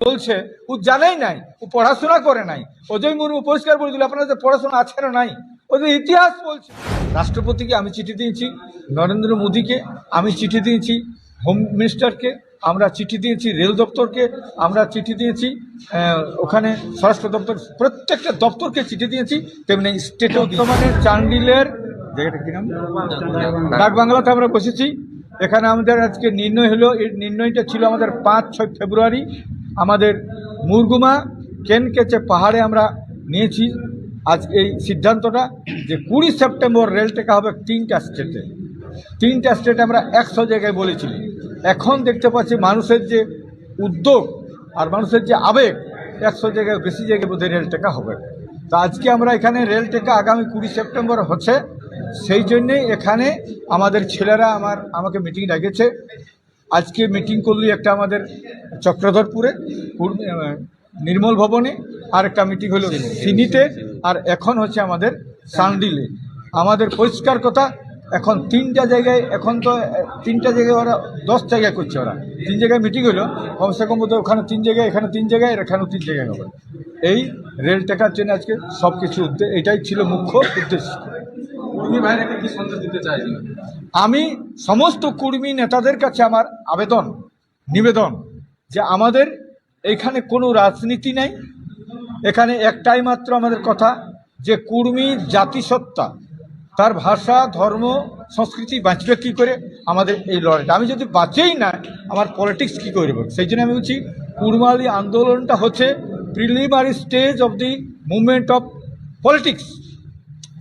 বলছে, ও জানেই নাই, ও পড়াশোনা করে নাই। অজয় মুর্মু পরিষ্কার বলে দিল, আপনাদের পড়াশোনা আছে না নাই, ওদের ইতিহাস বলছে। রাষ্ট্রপতিকে আমি চিঠি দিয়েছি, নরেন্দ্র মোদীকে আমি চিঠি দিয়েছি, হোম মিনিস্টারকে আমরা চিঠি দিয়েছি, রেল দপ্তরকে আমরা চিঠি দিয়েছি ওখানে স্বরাষ্ট্র দপ্তর, প্রত্যেকটা দপ্তরকে চিঠি দিয়েছি, তেমনি স্টেটে বর্তমানে চান্ডিলের ডাক বাংলাতে আমরা বসেছি। এখানে আমাদের আজকে নির্ণয় হলো, এই নির্ণয়টা ছিল আমাদের পাঁচ, ছয় ফেব্রুয়ারি আমাদের মুরগুমা, কেনকেচে পাহাড়ে আমরা নিয়েছি। আজ এই সিদ্ধান্তটা যে কুড়ি সেপ্টেম্বর রেল টেকা হবে তিনটা স্টেটে। তিনটা স্টেটে আমরা একশো জায়গায় বলেছিলি। এখন দেখতে পাচ্ছি মানুষের যে উদ্যোগ আর মানুষের যে আবেগ, একশো জায়গায় বেশি জায়গায় বোধহয় রেল টেকা হবে। তো আজকে আমরা এখানে রেল টেকা আগামী কুড়ি সেপ্টেম্বর হচ্ছে। সেই জন্যেই এখানে আমাদের ছেলেরা আমার, আমাকে মিটিং ডেকেছে আজকে মিটিং করলি একটা আমাদের চক্রধরপুরে নির্মল ভবনে আর একটা মিটিং হলো সিনিতে আর এখন হচ্ছে আমাদের সান্ডিলে। আমাদের পরিষ্কার কথা এখন তিনটা জায়গায় এখন তো তিনটা জায়গায় ওরা দশ জায়গায় করছে ওরা। তিন জায়গায় মিটিং হলো কমসে কম বোধহয় ওখানে তিন জায়গায় এখানে তিন জায়গায় আর এখানেও তিন জায়গায় হবে। এই রেল টেকার জন্য আজকে সব কিছু এটাই ছিল মুখ্য উদ্দেশ্য। কর্মী ভাইরাকে কি সন্দেশ দিতে চাইছেন? আমি সমস্ত কর্মী নেতাদের কাছে আমার আবেদন, নিবেদন যে আমাদের এখানে কোনো রাজনীতি নেই। এখানে একটাই মাত্র আমাদের কথা যে কর্মী জাতিসত্তা, তার ভাষা, ধর্ম, সংস্কৃতি বাঁচবে কী করে আমাদের এই লড়াইটা। আমি যদি বাঁচেই না, আমার পলিটিক্স কী করব সেই জন্য আমি বলছি, কুড়মালি আন্দোলনটা হচ্ছে preliminary stage of the movement of politics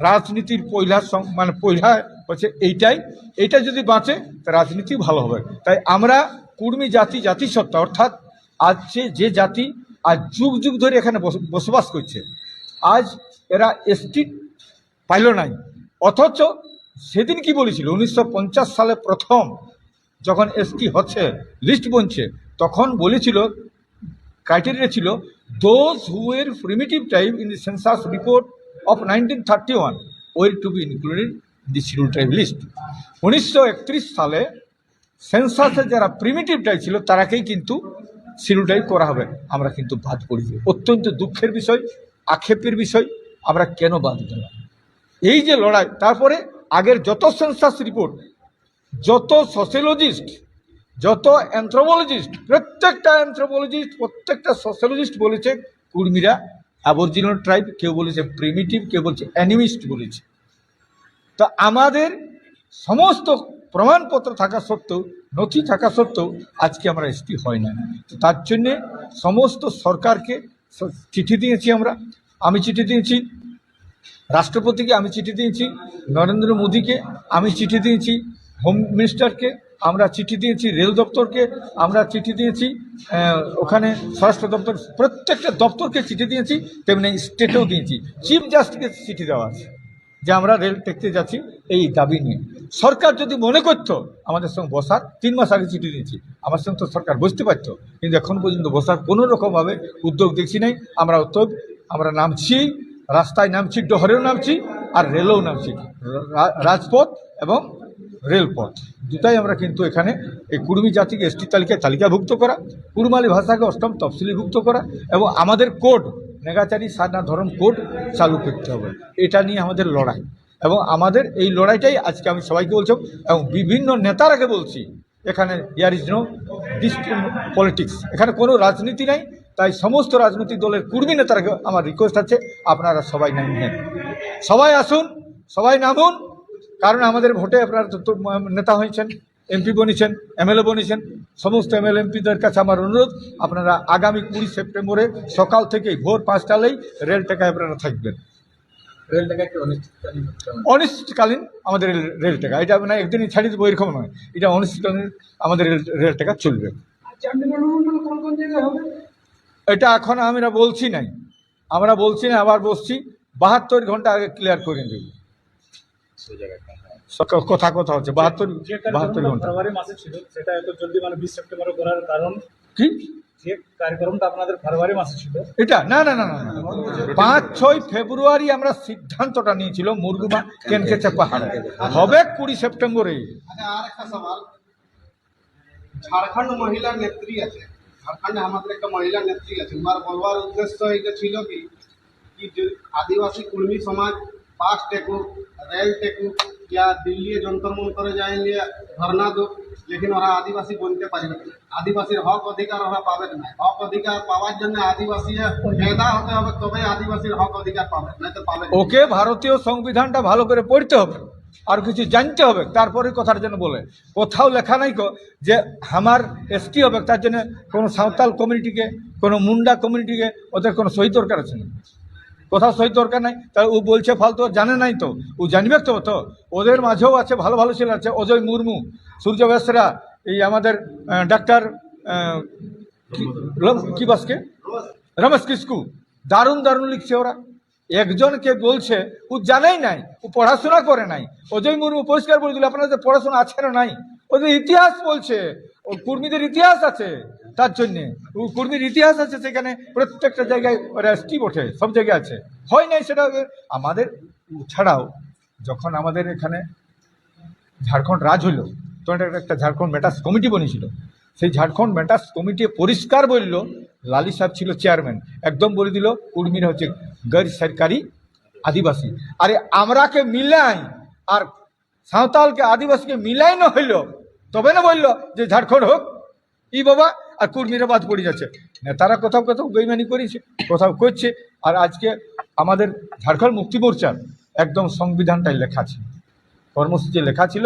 রাজনীতির পয়লা মানে পয়লা হচ্ছে এইটাই। এইটা যদি বাঁচে, তা রাজনীতি ভালো হবে। তাই আমরা কুর্মী জাতি, জাতিসত্তা, অর্থাৎ আজ যে জাতি আজ যুগ যুগ ধরে এখানে বস- বসবাস করছে, আজ এরা এসটি পাইল নাই। অথচ সেদিন কি বলেছিল? উনিশশো পঞ্চাশ সালে প্রথম যখন এসটি হচ্ছে, লিস্ট বনছে, তখন বলেছিল, ক্রাইটেরিয়া ছিল, those who were primitive tribe in the census report of 1931 were to be included in the scheduled tribe list. উনিশশো সালে সেন্সাসে যারা প্রিমিটিভ ট্রাইব ছিল, তারাকেই কিন্তু শিডিউল ট্রাইব করা হবে। আমরা কিন্তু বাদ পড়েছি অত্যন্ত দুঃখের বিষয়, আক্ষেপের বিষয়, আমরা কেন বাদ দিলাম? এই যে লড়াই, তারপরে আগের যত সেন্সাস রিপোর্ট যত সোশ্যোলজিস্ট যত অ্যান্থ্রোপোলজিস্ট প্রত্যেকটা অ্যান্থ্রোপোলজিস্ট প্রত্যেকটা সোশ্যোলজিস্ট বলেছে, কুর্মীরা অ্যাবরিজিনাল ট্রাইব কেউ বলেছে প্রিমিটিভ কেউ বলছে অ্যানিমিস্ট বলেছে। তো আমাদের সমস্ত প্রমাণপত্র থাকা সত্ত্বেও, নথি থাকা সত্ত্বেও আজকে আমরা এসটি হয় না। তো তার জন্যে সমস্ত সরকারকে চিঠি দিয়েছি আমরা, আমি চিঠি দিয়েছি, রাষ্ট্রপতিকে আমি চিঠি দিয়েছি, নরেন্দ্র মোদীকে আমি চিঠি দিয়েছি হোম মিনিস্টারকে আমরা চিঠি দিয়েছি রেল দপ্তরকে, আমরা চিঠি দিয়েছি ওখানে স্বরাষ্ট্র দপ্তর, প্রত্যেকটা দপ্তরকে চিঠি দিয়েছি, তেমনি স্টেটেও দিয়েছি। চিফ জাস্টিসকে চিঠি দেওয়া আছে যে আমরা রেল দেখতে যাচ্ছি এই দাবি নিয়ে। সরকার যদি মনে করতো আমাদের সঙ্গে বসার, তিন মাস আগে চিঠি দিয়েছি। আমার সঙ্গে তো সরকার বুঝতে পারতো, কিন্তু এখন পর্যন্ত বসার কোনো রকমভাবে উদ্যোগ দেখছি নাই। আমরা উদ্যোগ আমরা নামছি, রাস্তায় নামছি, ডহরেও নামছি, আর রেলেও নামছি। রাজপথ এবং রেলপথ। দুটাই আমরা কিন্তু এখানে এই কুর্মী জাতিকে এসটি তালিকায় তালিকাভুক্ত করা, কুরমালি ভাষাকে অষ্টম তফসিলিভুক্ত করা এবং আমাদের কোড, নেগাচারি সারনা ধরন কোড চালু করতে হবে। এটা নিয়ে আমাদের লড়াই এবং আমাদের এই লড়াইটাই আজকে আমি সবাইকে বলছি এবং বিভিন্ন নেতারাকে বলছি, এখানে ইয়ার ইজ নো পলিটিক্স এখানে কোনো রাজনীতি নাই, তাই সমস্ত রাজনৈতিক দলের কর্মী নেতারাকে আমার রিকোয়েস্ট আছে, আপনারা সবাই নামবেন সবাই আসুন, সবাই নামুন কারণ আমাদের ভোটে আপনার নেতা হয়েছেন এমপি বনেছেন এমএলএ বনেছেন সমস্ত এমএলএ এমপিদের কাছে আমার অনুরোধ আপনারা আগামী কুড়ি সেপ্টেম্বরে সকাল থেকে ভোর পাঁচটালেই রেল টেকায় আপনারা থাকবেন। রেল টাকায় কি অনিশ্চিতকালীন আমাদের? রেল- রেল টেকা। এটা মানে একদিনই ছাড়িয়ে দেবো এরকম নয়। এটা অনিশ্চিতকালীন আমাদের রেল রেল টেকা চলবে। এটা এখন আমরা বলছি নাই। আমরা বলছি না আবার বসছি। বাহাত্তর ঘণ্টা আগে ক্লিয়ার করে দেব। কথা কথা হচ্ছে বাহাত্তর বাহাত্তর ঘণ্টা। মাসে ছিল সেটা এত জলদি মানে বিশ সেপ্টেম্বর করার কারণ কি? যে কার্যক্রমটা আপনাদের ফেব্রুয়ারি মাসে ছিল। এটা? না না না না পাঁচ ছয় ফেব্রুয়ারি আমরা সিদ্ধান্তটা নিয়েছিল মুরগুমা কেনকে চাপা হারা হবে কুড়ি সেপ্টেম্বরে। আচ্ছা, আর একটা সমান ঝাড়খণ্ড মহিলা নেত্রী আছে। ঝাড়খণ্ডে আমাদের একটা মহিলা নেত্রী আছে। উনার বলবার উদ্দেশ্য এটা ছিল কি? আদিবাসী কুর্মী সমাজ પાસ ટેકુ રેલ ટેકુ দিল্লি দিল্লিয়ে যন্ত্রমন্ত্রে যাই ধর্না দো লেকিন ওরা আদিবাসী বলতে পারবে না। আদিবাসীর হক অধিকার ওরা পাবে না। হক অধিকার পাওয়ার জন্য আদিবাসী পেদা হতে হবে তবে আদিবাসীর হক অধিকার পাবে না তো পাবে ওকে ভারতীয় সংবিধানটা ভালো করে পড়তে হবে, আর কিছু জানতে হবে তারপরে কথার জন্য বলে। কোথাও লেখা নাই যে আমার এসটি হবে, তার জন্য কোনো সাঁওতাল কমিউনিটিকে কোনো মুন্ডা কমিউনিটিকে ওদের কোনো সহি দরকার আছে না। কোথাও সহি দরকার নাই। তাহলে ও বলছে ফালতু জানে নাই তো। ও জানবে তো তো। ওদের মাঝেও আছে, ভালো ভালো ছেলে আছে, অজয় মুর্মু সূর্য বেসরা এই আমাদের ডাক্তার কি- বাসকে? রমেশ কিসকু দারুণ দারুণ লিখছে ওরা। একজনকে বলছে, ও জানেই নাই, ও পড়াশোনা করে নাই। অজয় মুর্মু পরিষ্কার বলে দিল, আপনাদের পড়াশোনা আছে না নাই? ওদের ইতিহাস বলছে, ও কুর্মীদের ইতিহাস আছে। তার জন্যে। কুর্মীর ইতিহাস আছে সেখানে প্রত্যেকটা জায়গায় ওরা স্টিপ ওঠে, সব জায়গায় আছে। হয় নাই সেটা আমাদের ছাড়াও যখন আমাদের এখানে ঝাড়খণ্ড রাজ হইল, তখন একটা- ঝাড়খণ্ড মেটাস কমিটি বনেছিল সেই ঝাড়খণ্ড মেটাস কমিটি পরিষ্কার বলল, লালি সাহেব ছিল চেয়ারম্যান, একদম বলে দিল, কুর্মীরা হচ্ছে গैर সরকারি আদিবাসী। আরে আমরাকে মিলাই, আর সাঁওতালকে, আদিবাসীকে মিলাই না হইল, তবে না বলল যে ঝাড়খণ্ড হোক। ই বাবা? আর কুর্মীরা বাদ পড়ে যাচ্ছে। নেতারা কোথাও কোথাও বেইমানি করেছে কোথাও করছে আর আজকে আমাদের ঝাড়খণ্ড মুক্তি মোর্চার একদম সংবিধানটাই লেখা ছিল কর্মসূচি লেখা ছিল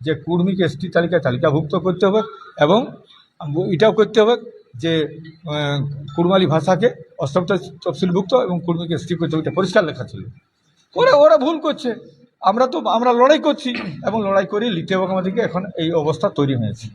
যে কুর্মীকে এসটি তালিকায় তালিকাভুক্ত করতে হবে এবং এটাও করতে হবে যে আহ, কুড়মালি ভাষাকে অষ্টম তফসিলভুক্ত এবং কুর্মীকে এসটি করতে হবে এটা পরিষ্কার লেখা ছিল। ওরা ওরা ভুল করছে। আমরা তো আমরা লড়াই করছি এবং লড়াই করে লিখতে হবে আমাদেরকে এখন এই অবস্থা তৈরি হয়েছে।